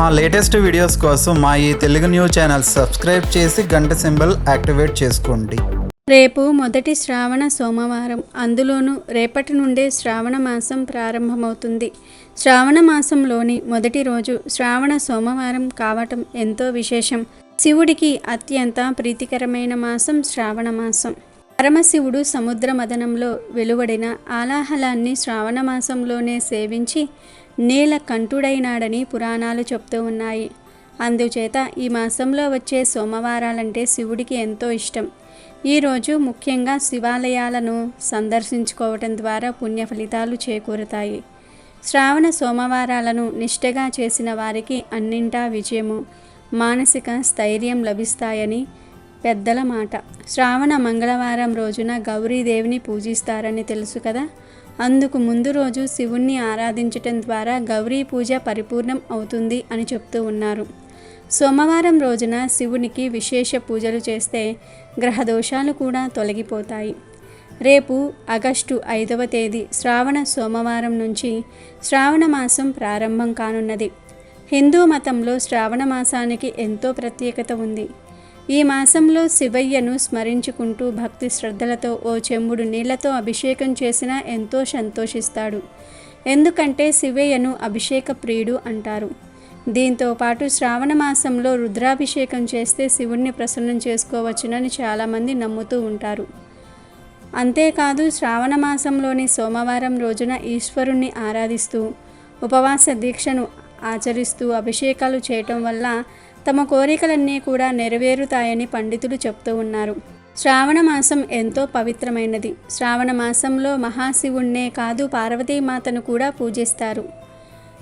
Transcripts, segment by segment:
మా latest videos కోసం మా ఈ తెలుగు న్యూస్ ఛానల్ సబ్స్క్రైబ్ చేసి గంట సింబల్ యాక్టివేట్ చేసుకోండి. రేపు మొదటి శ్రావణ సోమవారం. అందులోనూ రేపటి నుండే శ్రావణ మాసం ప్రారంభమవుతుంది. శ్రావణ మాసంలోని మొదటి రోజు శ్రావణ సోమవారం కావటం ఎంతో విశేషం. శివుడికి అత్యంత ప్రీతికరమైన మాసం శ్రావణ మాసం. పరమశివుడు సముద్ర మదనంలో వెలువడిన ఆలాహలాన్ని శ్రావణ మాసంలోనే సేవించి నీల కంఠుడైనాడని పురాణాలు చెప్తూ ఉన్నాయి. అందుచేత ఈ మాసంలో వచ్చే సోమవారాలంటే శివుడికి ఎంతో ఇష్టం. ఈరోజు ముఖ్యంగా శివాలయాలను సందర్శించుకోవటం ద్వారా పుణ్య ఫలితాలు చేకూరుతాయి. శ్రావణ సోమవారాలను నిష్ఠగా చేసిన వారికి అన్నింటా విజయము మానసిక స్థైర్యం లభిస్తాయని పెద్దల మాట. శ్రావణ మంగళవారం రోజున గౌరీదేవిని పూజిస్తారని తెలుసు కదా? అందుకు ముందు రోజు శివుణ్ణి ఆరాధించటం ద్వారా గౌరీ పూజ పరిపూర్ణం అవుతుంది అని చెప్తూ ఉన్నారు. సోమవారం రోజున శివునికి విశేష పూజలు చేస్తే గ్రహదోషాలు కూడా తొలగిపోతాయి. రేపు ఆగస్టు ఐదవ తేదీ శ్రావణ సోమవారం నుంచి శ్రావణ మాసం ప్రారంభం కానున్నది. హిందూ మతంలో శ్రావణ మాసానికి ఎంతో ప్రత్యేకత ఉంది. ఈ మాసంలో శివయ్యను స్మరించుకుంటూ భక్తి శ్రద్ధలతో ఓ చెంబుడు నీళ్ళతో అభిషేకం చేసినా ఎంతో సంతోషిస్తాడు. ఎందుకంటే శివయ్యను అభిషేక ప్రియుడు అంటారు. దీంతో పాటు శ్రావణ మాసంలో రుద్రాభిషేకం చేస్తే శివుణ్ణి ప్రసన్నం చేసుకోవచ్చునని చాలామంది నమ్ముతూ ఉంటారు. అంతేకాదు శ్రావణ మాసంలోని సోమవారం రోజున ఈశ్వరుణ్ణి ఆరాధిస్తూ ఉపవాస దీక్షను ఆచరిస్తూ అభిషేకాలు చేయటం వల్ల తమ కోరికలన్నీ కూడా నెరవేరుతాయని పండితులు చెప్తూ ఉన్నారు. శ్రావణ మాసం ఎంతో పవిత్రమైనది. శ్రావణ మాసంలో మహాశివుణ్ణే కాదు పార్వతీమాతను కూడా పూజిస్తారు.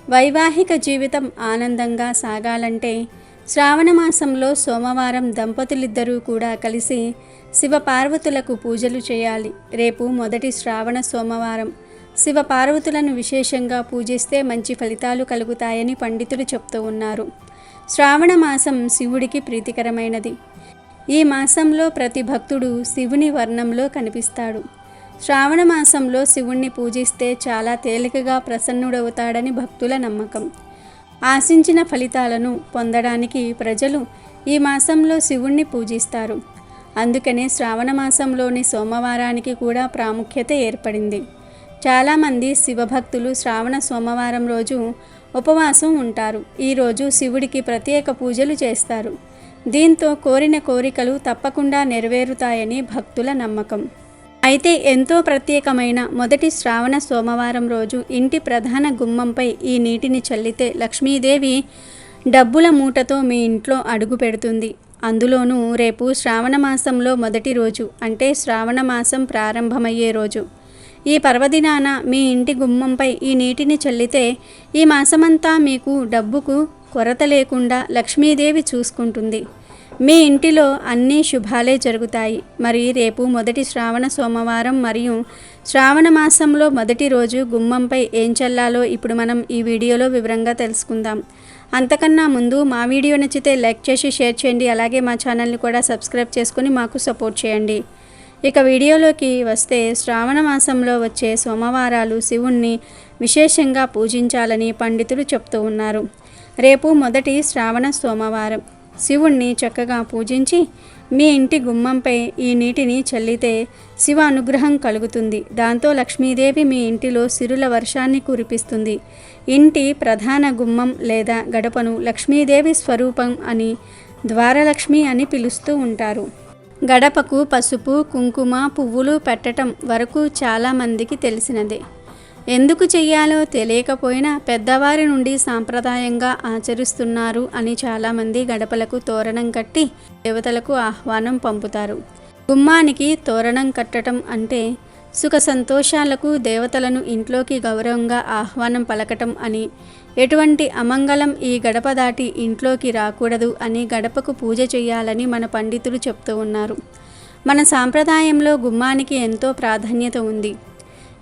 వైవాహిక జీవితం ఆనందంగా సాగాలంటే శ్రావణ మాసంలో సోమవారం దంపతులిద్దరూ కూడా కలిసి శివ పార్వతులకు పూజలు చేయాలి. రేపు మొదటి శ్రావణ సోమవారం. శివ పార్వతులను విశేషంగా పూజిస్తే మంచి ఫలితాలు కలుగుతాయని పండితులు చెప్తూ ఉన్నారు. శ్రావణ మాసం శివుడికి ప్రీతికరమైనది. ఈ మాసంలో ప్రతి భక్తుడు శివుని వర్ణంలో కనిపిస్తాడు. శ్రావణ మాసంలో శివుణ్ణి పూజిస్తే చాలా తేలికగా ప్రసన్నుడవుతాడని భక్తుల నమ్మకం. ఆశించిన ఫలితాలను పొందడానికి ప్రజలు ఈ మాసంలో శివుణ్ణి పూజిస్తారు. అందుకనే శ్రావణ మాసంలోని సోమవారానికి కూడా ప్రాముఖ్యత ఏర్పడింది. చాలామంది శివభక్తులు శ్రావణ సోమవారం రోజు ఉపవాసం ఉంటారు. ఈరోజు శివుడికి ప్రత్యేక పూజలు చేస్తారు. దీంతో కోరిన కోరికలు తప్పకుండా నెరవేరుతాయని భక్తుల నమ్మకం. అయితే ఎంతో ప్రత్యేకమైన మొదటి శ్రావణ సోమవారం రోజు ఇంటి ప్రధాన గుమ్మంపై ఈ నీటిని చల్లితే లక్ష్మీదేవి డబ్బుల మూటతో మీ ఇంట్లో అడుగు పెడుతుంది. అందులోనూ రేపు శ్రావణ మాసంలో మొదటి రోజు అంటే శ్రావణ మాసం ప్రారంభమయ్యే రోజు. ఈ పర్వదినాన మీ ఇంటి గుమ్మంపై ఈ నీటిని చల్లితే ఈ మాసమంతా మీకు డబ్బుకు కొరత లేకుండా లక్ష్మీదేవి చూసుకుంటుంది. మీ ఇంటిలో అన్ని శుభాలే జరుగుతాయి. మరి రేపు మొదటి శ్రావణ సోమవారం మరియు శ్రావణ మాసంలో మొదటి రోజు గుమ్మంపై ఏం చల్లాలో ఇప్పుడు మనం ఈ వీడియోలో వివరంగా తెలుసుకుందాం. అంతకన్నా ముందు మా వీడియో నచ్చితే లైక్ చేసి షేర్ చేయండి. అలాగే మా ఛానల్ని కూడా సబ్స్క్రైబ్ చేసుకుని మాకు సపోర్ట్ చేయండి. ఇక వీడియోలోకి వస్తే శ్రావణ మాసంలో వచ్చే సోమవారాలు శివుణ్ణి విశేషంగా పూజించాలని పండితులు చెప్తూ ఉన్నారు. రేపు మొదటి శ్రావణ సోమవారం. శివుణ్ణి చక్కగా పూజించి మీ ఇంటి గుమ్మంపై ఈ నీటిని చల్లితే శివ అనుగ్రహం కలుగుతుంది. దాంతో లక్ష్మీదేవి మీ ఇంటిలో సిరుల వర్షాన్ని కురిపిస్తుంది. ఇంటి ప్రధాన గుమ్మం లేదా గడపను లక్ష్మీదేవి స్వరూపం అని ద్వారలక్ష్మి అని పిలుస్తూ ఉంటారు. గడపకు పసుపు కుంకుమ పువ్వులు పెట్టటం వరకు చాలామందికి తెలిసినదే. ఎందుకు చెయ్యాలో తెలియకపోయినా పెద్దవారి నుండి సాంప్రదాయంగా ఆచరిస్తున్నారు అని చాలామంది గడపలకు తోరణం కట్టి దేవతలకు ఆహ్వానం పంపుతారు. గుమ్మానికి తోరణం కట్టడం అంటే సుఖ సంతోషాలకు దేవతలను ఇంట్లోకి గౌరవంగా ఆహ్వానం పలకటం అని. ఎటువంటి అమంగళం ఈ గడప దాటి ఇంట్లోకి రాకూడదు అని గడపకు పూజ చేయాలని మన పండితులు చెప్తూ ఉన్నారు. మన సాంప్రదాయంలో గుమ్మానికి ఎంతో ప్రాధాన్యత ఉంది.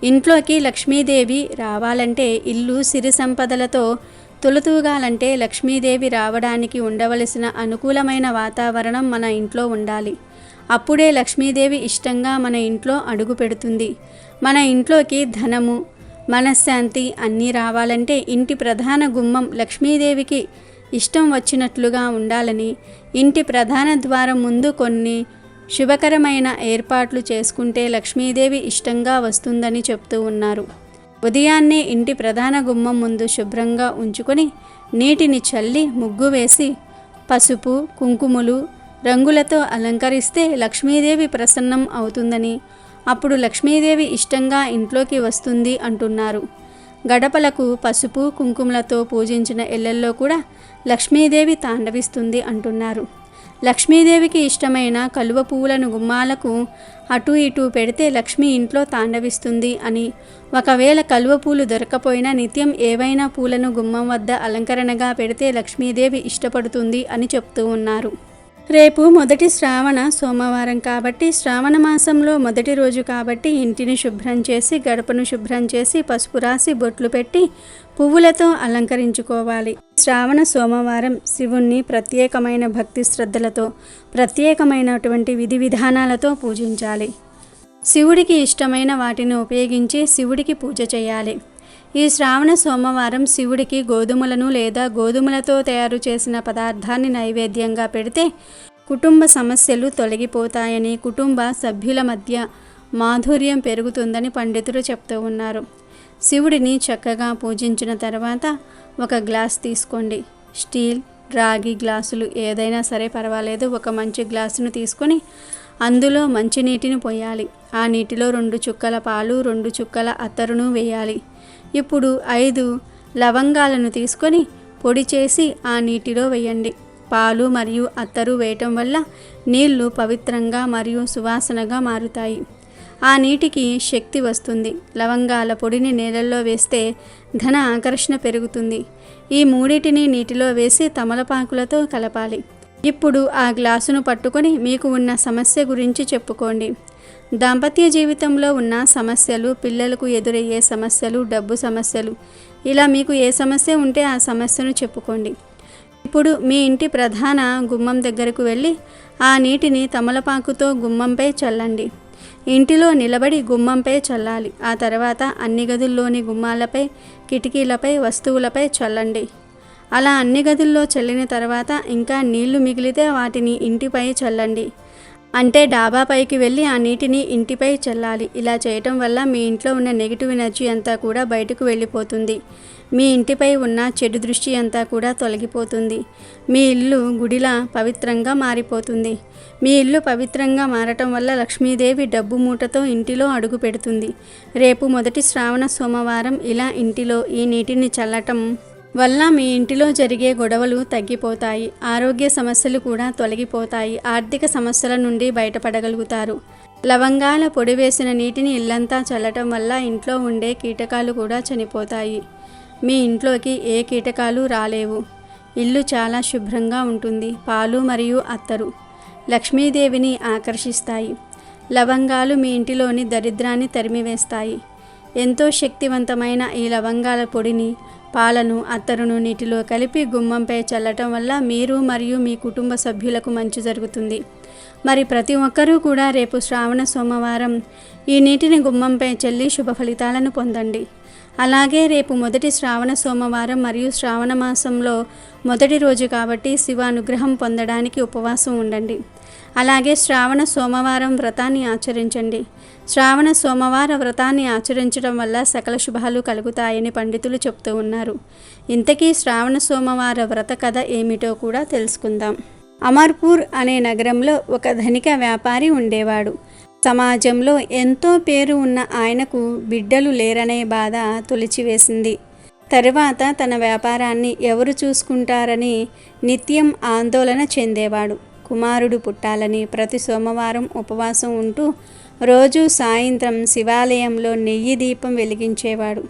ఇంట్లోకి లక్ష్మీదేవి రావాలంటే ఇల్లు సిరి సంపదలతో తొలుతూగాలంటే లక్ష్మీదేవి రావడానికి ఉండవలసిన అనుకూలమైన వాతావరణం మన ఇంట్లో ఉండాలి. అప్పుడే లక్ష్మీదేవి ఇష్టంగా మన ఇంట్లో అడుగు పెడుతుంది. మన ఇంట్లోకి ధనము మనశ్శాంతి అన్నీ రావాలంటే ఇంటి ప్రధాన గుమ్మం లక్ష్మీదేవికి ఇష్టం వచ్చినట్లుగా ఉండాలని ఇంటి ప్రధాన ద్వారం ముందు కొన్ని శుభకరమైన ఏర్పాట్లు చేసుకుంటే లక్ష్మీదేవి ఇష్టంగా వస్తుందని చెప్తూ ఉన్నారు. ఉదయాన్నే ఇంటి ప్రధాన గుమ్మం ముందు శుభ్రంగా ఉంచుకొని నీటిని చల్లి ముగ్గు వేసి పసుపు కుంకుమలు రంగులతో అలంకరిస్తే లక్ష్మీదేవి ప్రసన్నం అవుతుందని అప్పుడు లక్ష్మీదేవి ఇష్టంగా ఇంట్లోకి వస్తుంది అంటున్నారు. గడపలకు పసుపు కుంకుమలతో పూజించిన ఇళ్ళల్లో కూడా లక్ష్మీదేవి తాండవిస్తుంది అంటున్నారు. లక్ష్మీదేవికి ఇష్టమైన కలువ పువ్వులను గుమ్మాలకు అటు ఇటు పెడితే లక్ష్మి ఇంట్లో తాండవిస్తుంది అని. ఒకవేళ కలువ పూలు దొరకపోయినా నిత్యం ఏవైనా పూలను గుమ్మం వద్ద అలంకరణగా పెడితే లక్ష్మీదేవి ఇష్టపడుతుంది అని చెప్తూ ఉన్నారు. రేపు మొదటి శ్రావణ సోమవారం కాబట్టి శ్రావణ మాసంలో మొదటి రోజు కాబట్టి ఇంటిని శుభ్రం చేసి గడపను శుభ్రం చేసి పసుపు రాసి బొట్లు పెట్టి పువ్వులతో అలంకరించుకోవాలి. శ్రావణ సోమవారం శివుణ్ణి ప్రత్యేకమైన భక్తి శ్రద్ధలతో ప్రత్యేకమైనటువంటి విధి విధానాలతో పూజించాలి. శివుడికి ఇష్టమైన వాటిని ఉపయోగించి శివుడికి పూజ చేయాలి. ఈ శ్రావణ సోమవారం శివుడికి గోధుమలను లేదా గోధుమలతో తయారు చేసిన పదార్థాన్ని నైవేద్యంగా పెడితే కుటుంబ సమస్యలు తొలగిపోతాయని కుటుంబ సభ్యుల మధ్య మాధుర్యం పెరుగుతుందని పండితులు చెప్తూ ఉన్నారు. శివుడిని చక్కగా పూజించిన తర్వాత ఒక గ్లాస్ తీసుకోండి. స్టీల్ రాగి గ్లాసులు ఏదైనా సరే పర్వాలేదు. ఒక మంచి గ్లాసును తీసుకొని అందులో మంచినీటిని పోయాలి. ఆ నీటిలో రెండు చుక్కల పాలు రెండు చుక్కల అత్తరును వేయాలి. ఇప్పుడు ఐదు లవంగాలను తీసుకొని పొడి చేసి ఆ నీటిలో వేయండి. పాలు మరియు అత్తరు వేయటం వల్ల నీళ్ళు పవిత్రంగా మరియు సువాసనగా మారుతాయి. ఆ నీటికి శక్తి వస్తుంది. లవంగాల పొడిని నీళ్ళల్లో వేస్తే ధన ఆకర్షణ పెరుగుతుంది. ఈ మూడింటిని నీటిలో వేసి తమలపాకులతో కలపాలి. ఇప్పుడు ఆ గ్లాసును పట్టుకొని మీకు ఉన్న సమస్య గురించి చెప్పుకోండి. దాంపత్య జీవితంలో ఉన్న సమస్యలు పిల్లలకు ఎదురయ్యే సమస్యలు డబ్బు సమస్యలు. ఇలా మీకు ఏ సమస్య ఉంటే ఆ సమస్యను చెప్పుకోండి. ఇప్పుడు మీ ఇంటి ప్రధాన గుమ్మం దగ్గరకు వెళ్ళి ఆ నీటిని తమలపాకుతో గుమ్మంపై చల్లండి. ఇంటిలో నిలబడి గుమ్మంపై చల్లాలి. ఆ తర్వాత అన్ని గదుల్లోని గుమ్మాలపై కిటికీలపై వస్తువులపై చల్లండి. అలా అన్ని గదుల్లో చల్లిన తర్వాత ఇంకా నీళ్ళు మిగిలితే వాటిని ఇంటిపై చల్లండి. అంటే డాబా పైకి వెళ్ళి ఆ నీటిని ఇంటిపై చల్లాలి. ఇలా చేయటం వల్ల మీ ఇంట్లో ఉన్న నెగిటివ్ ఎనర్జీ అంతా కూడా బయటకు వెళ్ళిపోతుంది. మీ ఇంటిపై ఉన్న చెడు దృష్టి అంతా కూడా తొలగిపోతుంది. మీ ఇల్లు గుడిలా పవిత్రంగా మారిపోతుంది. మీ ఇల్లు పవిత్రంగా మారటం వల్ల లక్ష్మీదేవి డబ్బు మూటతో ఇంటిలో అడుగు పెడుతుంది. రేపు మొదటి శ్రావణ సోమవారం ఇలా ఇంటిలో ఈ నీటిని చల్లటం వల్ల మీ ఇంటిలో జరిగే గొడవలు తగ్గిపోతాయి ఆరోగ్య సమస్యలు కూడా తొలగిపోతాయి ఆర్థిక సమస్యల నుండి బయటపడగలుగుతారు. లవంగాల పొడి వేసిన నీటిని ఇల్లంతా చల్లటం వల్ల ఇంట్లో ఉండే కీటకాలు కూడా చనిపోతాయి. మీ ఇంట్లోకి ఏ కీటకాలు రాలేవు. ఇల్లు చాలా శుభ్రంగా ఉంటుంది పాలు మరియు అత్తరు. లక్ష్మీదేవిని ఆకర్షిస్తాయి. లవంగాలు మీ ఇంటిలోని దరిద్రాన్ని తరిమివేస్తాయి. ఎంతో శక్తివంతమైన ఈ లవంగాల పొడిని పాలను అత్తరును నీటిలో కలిపి గుమ్మంపై చల్లటం వల్ల మీరు మరియు మీ కుటుంబ సభ్యులకు మంచి జరుగుతుంది. మరి ప్రతి ఒక్కరూ కూడా రేపు శ్రావణ సోమవారం ఈ నీటిని గుమ్మంపై చల్లి శుభ ఫలితాలను పొందండి. అలాగే రేపు మొదటి శ్రావణ సోమవారం మరియు శ్రావణ మాసంలో మొదటి రోజు కాబట్టి శివ అనుగ్రహం పొందడానికి ఉపవాసం ఉండండి. అలాగే శ్రావణ సోమవారం వ్రతాన్ని ఆచరించండి. శ్రావణ సోమవార వ్రతాన్ని ఆచరించడం వల్ల సకల శుభాలు కలుగుతాయని పండితులు చెప్తూ ఉన్నారు. ఇంతకీ శ్రావణ సోమవార వ్రత కథ ఏమిటో కూడా తెలుసుకుందాం. అమర్పూర్ అనే నగరంలో ఒక ధనిక వ్యాపారి ఉండేవాడు. సమాజంలో ఎంతో పేరు ఉన్న ఆయనకు బిడ్డలు లేరనే బాధ తొలిచివేసింది. తరువాత తన వ్యాపారాన్ని ఎవరు చూసుకుంటారని నిత్యం ఆందోళన చెందేవాడు. కుమారుడు పుట్టాలని ప్రతి సోమవారం ఉపవాసం ఉంటూ రోజు సాయంత్రం శివాలయంలో నెయ్యి దీపం వెలిగించేవాడు.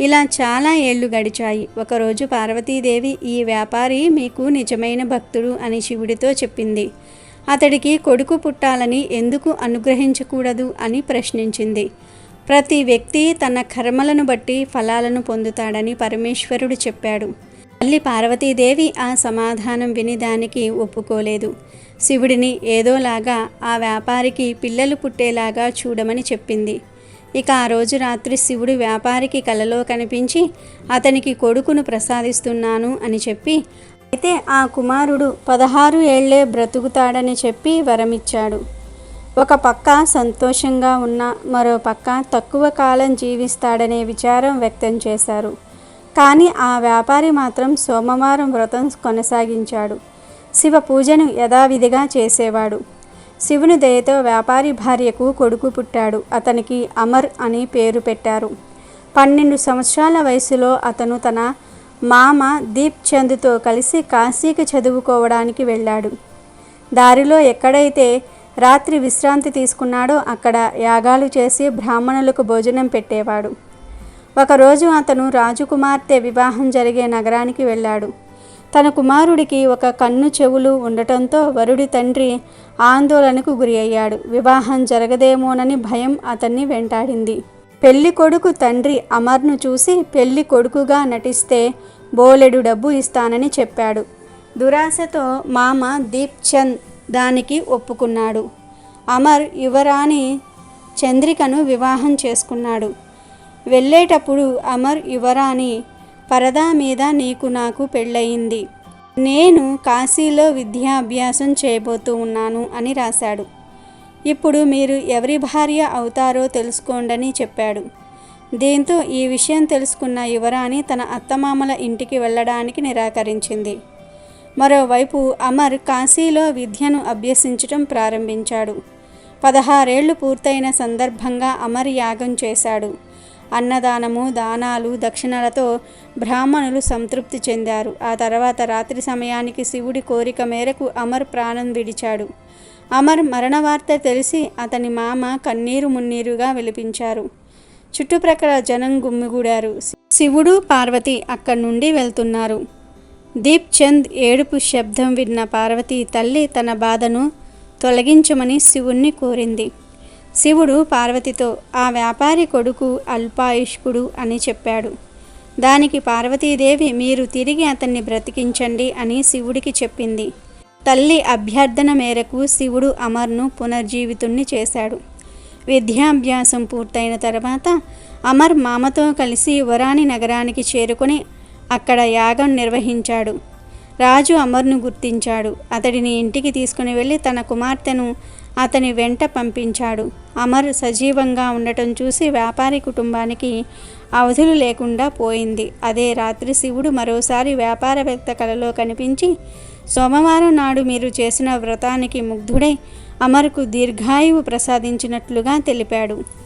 ఇలా చాలా ఏళ్ళు గడిచాయి. ఒకరోజు పార్వతీదేవి ఈ వ్యాపారి మీకు నిజమైన భక్తుడు అని శివుడితో చెప్పింది. అతడికి కొడుకు పుట్టాలని ఎందుకు అనుగ్రహించకూడదు అని ప్రశ్నించింది. ప్రతి వ్యక్తి తన కర్మలను బట్టి ఫలాలను పొందుతాడని పరమేశ్వరుడు చెప్పాడు. మళ్ళీ పార్వతీదేవి ఆ సమాధానం విని దానికి ఒప్పుకోలేదు. శివుడిని ఏదోలాగా ఆ వ్యాపారికి పిల్లలు పుట్టేలాగా చూడమని చెప్పింది. ఇక ఆ రోజు రాత్రి శివుడు వ్యాపారికి కలలో కనిపించి అతనికి కొడుకును ప్రసాదిస్తున్నాను అని చెప్పి అయితే ఆ కుమారుడు పదహారు ఏళ్ళే బ్రతుకుతాడని చెప్పి వరమిచ్చాడు. ఒక పక్క సంతోషంగా ఉన్న మరో పక్క తక్కువ కాలం జీవిస్తాడనే విచారం వ్యక్తం చేశారు. కానీ ఆ వ్యాపారి మాత్రం సోమవారం వ్రతం కొనసాగించాడు. శివ పూజను యథావిధిగా చేసేవాడు. శివుని దయతో వ్యాపారి భార్యకు కొడుకు పుట్టాడు. అతనికి అమర్ అని పేరు పెట్టారు. పన్నెండు సంవత్సరాల వయసులో అతను తన మామ దీప్ చంద్తో కలిసి కాశీకి చదువుకోవడానికి వెళ్ళాడు. దారిలో ఎక్కడైతే రాత్రి విశ్రాంతి తీసుకున్నాడో అక్కడ యాగాలు చేసి బ్రాహ్మణులకు భోజనం పెట్టేవాడు. ఒకరోజు అతను రాజకుమార్తె వివాహం జరిగే నగరానికి వెళ్ళాడు. తన కుమారుడికి ఒక కన్ను చెవులు ఉండటంతో వరుడి తండ్రి ఆందోళనకు గురి అయ్యాడు వివాహం జరగదేమోనని భయం అతన్ని వెంటాడింది. పెళ్ళి కొడుకు తండ్రి అమర్ను చూసి పెళ్ళి కొడుకుగా నటిస్తే బోలెడు డబ్బు ఇస్తానని చెప్పాడు. దురాశతో మామ దీప్ చంద్ దానికి ఒప్పుకున్నాడు. అమర్ యువరాణి చంద్రికను వివాహం చేసుకున్నాడు. వెళ్ళేటప్పుడు అమర్ యువరాణి పరదా మీద నీకు నాకు పెళ్ళయింది. నేను కాశీలో విద్యాభ్యాసం చేయబోతూ ఉన్నాను అని రాశాడు. ఇప్పుడు మీరు ఎవరి భార్య అవుతారో తెలుసుకోండని చెప్పాడు. దీంతో ఈ విషయం తెలుసుకున్న యువరాణి తన అత్తమామల ఇంటికి వెళ్ళడానికి నిరాకరించింది. మరోవైపు అమర్ కాశీలో విద్యను అభ్యసించటం ప్రారంభించాడు. పదహారేళ్ళు పూర్తయిన సందర్భంగా అమర్ యాగం చేశాడు. అన్నదానము దానాలు దక్షిణలతో బ్రాహ్మణులు సంతృప్తి చెందారు. ఆ తర్వాత రాత్రి సమయానికి శివుడి కోరిక మేరకు అమర్ ప్రాణం విడిచాడు. అమర్ మరణవార్త తెలిసి అతని మామ కన్నీరు మున్నీరుగా విలిపించారు. చుట్టుప్రక్కల జనం గుమ్మిగూడారు శివుడు పార్వతి అక్కడి నుండి వెళ్తున్నారు. దీప్ చంద్ ఏడుపు శబ్దం విన్న పార్వతి తల్లి తన బాధను తొలగించమని శివుణ్ణి కోరింది. శివుడు పార్వతితో ఆ వ్యాపారి కొడుకు అల్పాయుష్కుడు అని చెప్పాడు. దానికి పార్వతీదేవి మీరు తిరిగి అతన్ని బ్రతికించండి అని శివుడికి చెప్పింది. తల్లి అభ్యర్థన మేరకు శివుడు అమర్ను పునర్జీవితుణ్ణి చేశాడు. విద్యాభ్యాసం పూర్తయిన తర్వాత అమర్ మామతో కలిసి వరాని నగరానికి చేరుకుని అక్కడ యాగం నిర్వహించాడు. రాజు అమర్ను గుర్తించాడు. అతడిని ఇంటికి తీసుకుని వెళ్ళి తన కుమార్తెను అతని వెంట పంపించాడు. అమర్ సజీవంగా ఉండటం చూసి వ్యాపారి కుటుంబానికి అవధులు లేకుండా పోయింది. అదే రాత్రి శివుడు మరోసారి వ్యాపారవేత్త కలలో కనిపించి సోమవారం నాడు మీరు చేసిన వ్రతానికి ముగ్ధుడై అమర్కు దీర్ఘాయువు ప్రసాదించినట్లుగా తెలిపాడు.